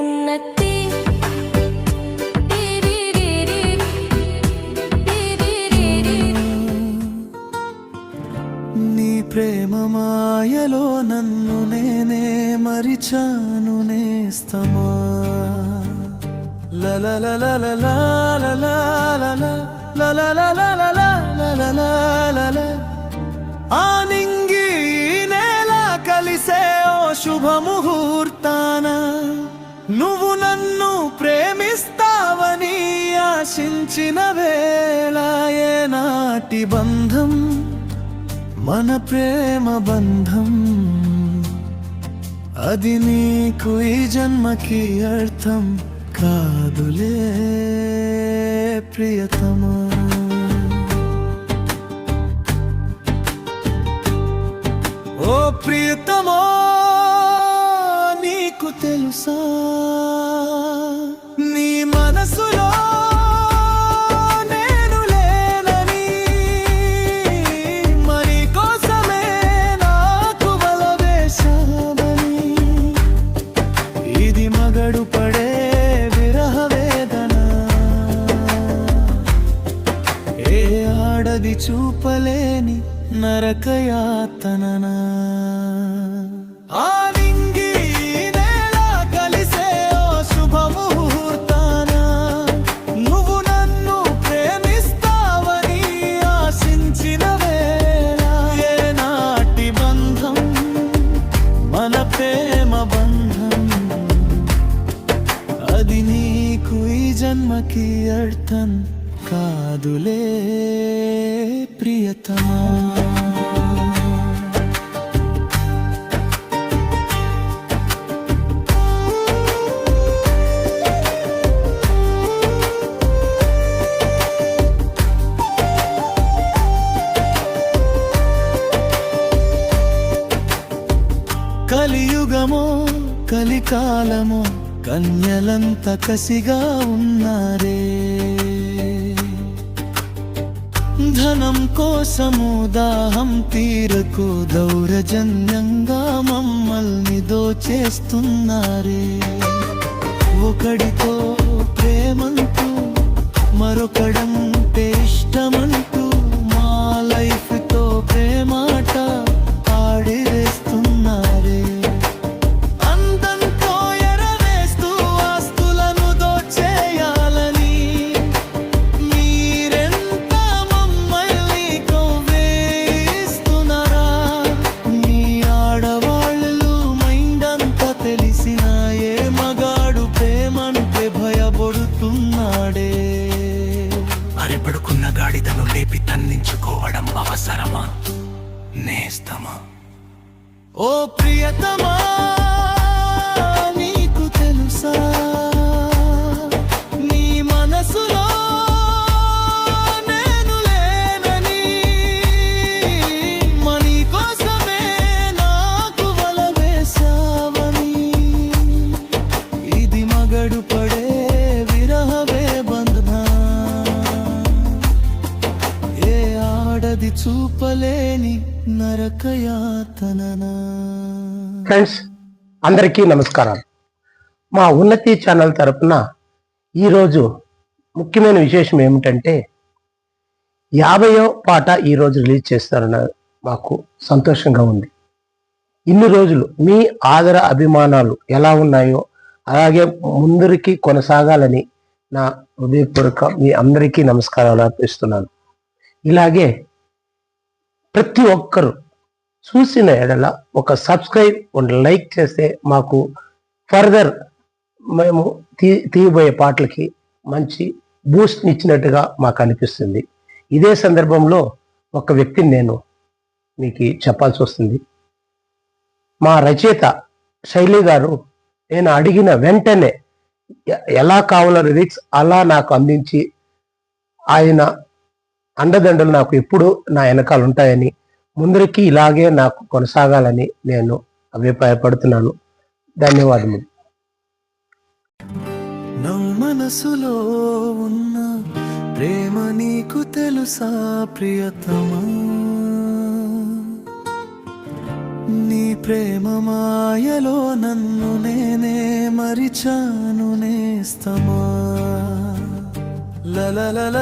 ఉన్నతి నీ ప్రేమ మాయలో నన్ను నేనే మరిచాను నేస్తమా ఆ నింగి ఈ నేల కలిసే ఓ శుభముహూ ఆశించిన వేళ ఏనాటి బంధం? మన ప్రేమ బంధం. అది నీకు ఈ జన్మకి అర్థం కాదులే ప్రియతమా. ఏ ఆడది చూపలేని నరకయాతననా. ఆ నింగి నేల కలిసే ఓ శుభముహూర్తాన. నువ్వు నన్ను ప్రేమిస్తావని ఆశించిన వేళ. ఏనాటి బంధం మన ప్రేమ బంధం. అది నీకు ఈ జన్మకి అర్థం. కాదులే ప్రియతమా కలియుగమో కలికాలమో కన్యలంత కసిగా ఉన్నారే. జ్ఞానం కోసము దాహం తీరకు దౌరజన్యంగా మమ్మల్ని దోచేస్తున్నారే. ఒకడితో ప్రేమంటూ మరొకడంటే ఇష్టమంటూ అవసరమా నేస్తమా. ఓ ప్రియతమా ఆడది చూపలేని ఫ్రెండ్స్ అందరికీ నమస్కారాలు. మా ఉన్నతి ఛానల్ తరపున ఈరోజు ముఖ్యమైన విశేషం ఏమిటంటే యాభయో పాట ఈరోజు రిలీజ్ చేస్తారన్న మాకు సంతోషంగా ఉంది. ఇన్ని రోజులు మీ ఆదర అభిమానాలు ఎలా ఉన్నాయో అలాగే ముందరికి కొనసాగాలని నా హృదయపూర్వక మీ అందరికీ నమస్కారాలు అర్పిస్తున్నాను. ఇలాగే ప్రతి ఒక్కరు చూసిన ఎడల ఒక సబ్స్క్రైబ్ ఒక లైక్ చేస్తే మాకు ఫర్దర్ మేము తీ తీయబోయే పాటలకి మంచి బూస్ట్ ఇచ్చినట్టుగా మాకు అనిపిస్తుంది. ఇదే సందర్భంలో ఒక వ్యక్తిని నేను మీకు చెప్పాల్సి వస్తుంది. మా రచయిత శైలి గారు నేను అడిగిన వెంటనే ఎలా కావాలో లిరిక్స్ అలా నాకు అందించి ఆయన అండదండలు నాకు ఎప్పుడు నా వెనకాల ఉంటాయని ముందరికి ఇలాగే నాకు కొనసాగాలని నేను అభిప్రాయపడుతున్నాను. ధన్యవాదములు. నా మనసులో ఉన్న ప్రేమ నీకు తెలుసా ప్రియతమా? నీ ప్రేమ మాయలో నన్ను నేనే మరిచాను నేస్తమా? లలలల